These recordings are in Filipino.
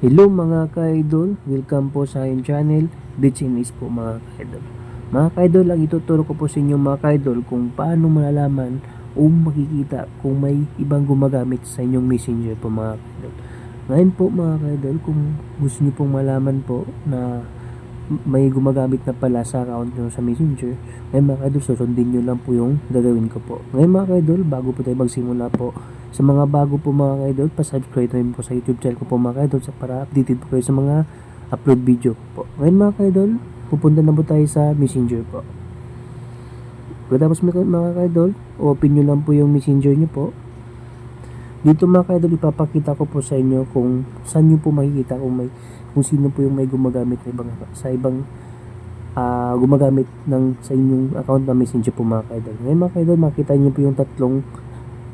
Hello mga ka-idol, welcome po sa aking channel, Ditchinis po mga ka-idol. Mga ka-idol, ang ituturo ko po sa inyo mga ka-idol kung paano malalaman o makikita kung may ibang gumagamit sa inyong messenger po mga ka-idol. Ngayon po mga ka-idol, kung gusto niyo pong malaman po na may gumagamit na pala sa account nyo sa messenger, ngayon mga ka-idol, susundin nyo lang po yung gagawin ko po. Ngayon mga ka-idol, bago po tayo magsimula po, sa mga bago po mga ka-idol, pa-subscribe rin po sa YouTube channel ko po mga ka-idol sa para updated po kayo sa mga upload video po. Ngayon mga ka-idol, pupunta na po tayo sa messenger po. Pagkatapos mga ka-idol, open nyo lang po yung messenger nyo po. Dito mga ka-idol, ipapakita ko po sa inyo kung saan nyo po makikita kung may kung sino po yung may gumagamit na ibang sa ibang ah, gumagamit ng sa inyong account na messenger po mga ka-idol. Ngayon mga ka-idol, makita nyo po yung tatlong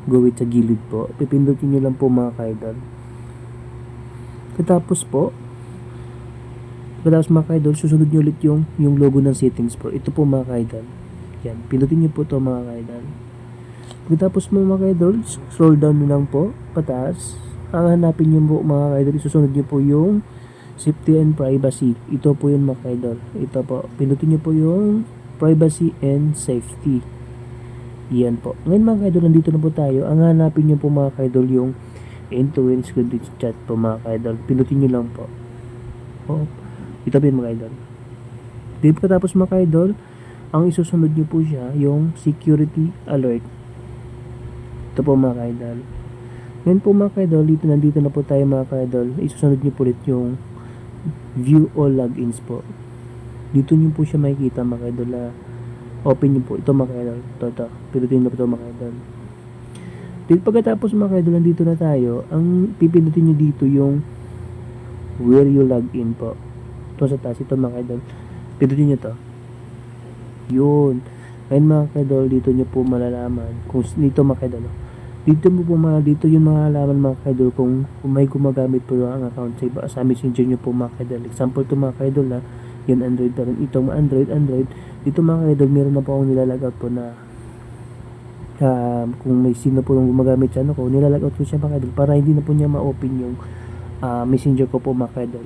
gawit sa gilid po. Pipindutin nyo lang po mga kaidol. Katapos po, katapos mga kaidol, susunod nyo ulit yung, yung logo ng settings po. Ito po mga kaidol. Yan, pindutin nyo po to mga kaidol. Katapos mo mga kaidol, scroll down nyo lang po, pataas. Ang hanapin nyo po mga kaidol, isusunod nyo po yung safety and privacy. Ito po yun mga kaidol. Ito po, pindutin nyo po yung privacy and safety. Yan po. Ngayon mga kaidol, nandito na po tayo. Ang hanapin nyo po mga kaidol yung end-to-end security chat po mga kaidol. Pinutin nyo lang po. O, ito po yun mga kaidol. Di po tapos mga kaidol, ang isusunod nyo po siya yung security alert. Ito po mga kaidol. Ngayon po mga kaidol, dito nandito na po tayo mga kaidol. Isusunod nyo po ulit yung view all logins po. Dito nyo po siya makikita mga kaidol na open nyo po ito mga kaidol ito ito. Pinutin nyo po ito mga kaidol dito pagkatapos mga kaidol nandito na tayo. Ang pipindutin nyo dito yung where you log in po. Ito sa taas ito mga kaidol pindutin nyo to. Yun. Ngayon mga kaidol dito nyo po malalaman kung dito mga kaidol oh. dito mo po mga dito yung malalaman mga kaidol kung, kung may gumagamit po ang account sa iba sa messenger nyo po mga kaidol example to mga kaidol na yun Android pa rin. Itong Android Android. Dito mga kaidol meron na po akong nilalagay po na ah, kung may sino po nung gumagamit sa ano ko nilalagay ko siya mga kaidol para hindi na po niya ma-open yung ah, messenger ko po mga kaidol.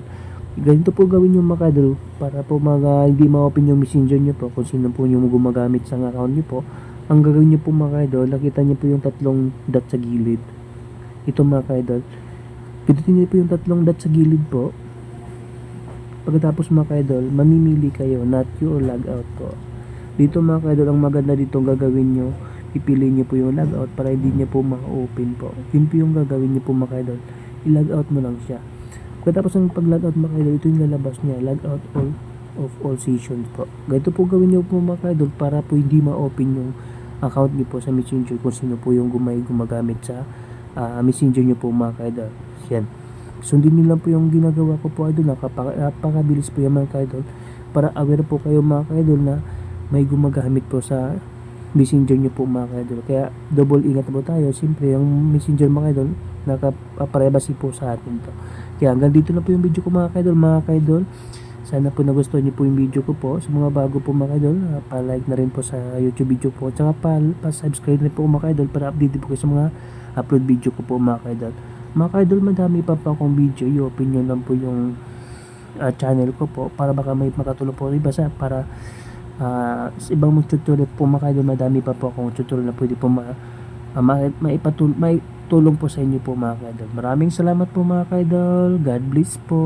Ganito po gawin yung mga kaidol para po mga hindi ma-open yung messenger nyo po kung sino po yung gumagamit sa account nyo po. Ang gagawin nyo po mga kaidol nakita nyo po yung tatlong dot sa gilid. Ito mga kaidol pindutin nyo po yung tatlong dot sa gilid po Pagkatapos mga kaidol, mamimili kayo not you or log out po. Dito mga kaidol, ang maganda dito ang gagawin nyo, pipili nyo po yung log out para hindi nyo po ma-open po. Yun po yung gagawin nyo po mga kaidol. I-log out mo lang siya. Pagkatapos ng pag-log out mga kaidol, ito yung lalabas niya. Log out all of all sessions po. Ganito po gawin nyo po mga kaidol para po hindi ma-open yung account nyo po sa messenger kung sino po yung gumay gumagamit sa ah, messenger nyo po mga kaidol. Yan. Sundin nyo lang po yung ginagawa ko po idol. Napaka, napakabilis po yung mga kaidol. Para aware po kayo mga kaidol na may gumagamit po sa messenger nyo po mga kaidol. Kaya double ingat po tayo. Siyempre yung messenger mga kaidol nakaprivacy po sa atin to. Kaya hanggang dito na po yung video ko mga kaidol. Mga kaidol sana po nagustuhan niyo po yung video ko po. Sa mga bago po mga kaidol, ah, pa-like na rin po sa YouTube video po. Tsaka pa- pa-subscribe na po mga kaidol para update po kayo sa mga upload video ko po mga kaidol. Mga kaidol, madami pa po akong video. I-open nyo lang po yung ah, channel ko po para baka may makatulong po iba sa para ah, sa ibang mga tutorial po mga kaidol, madami pa po akong tutorial na pwede po ma, uh, ma, maipatul, may tulong po sa inyo po mga kaidol. Maraming salamat po mga kaidol. God bless po.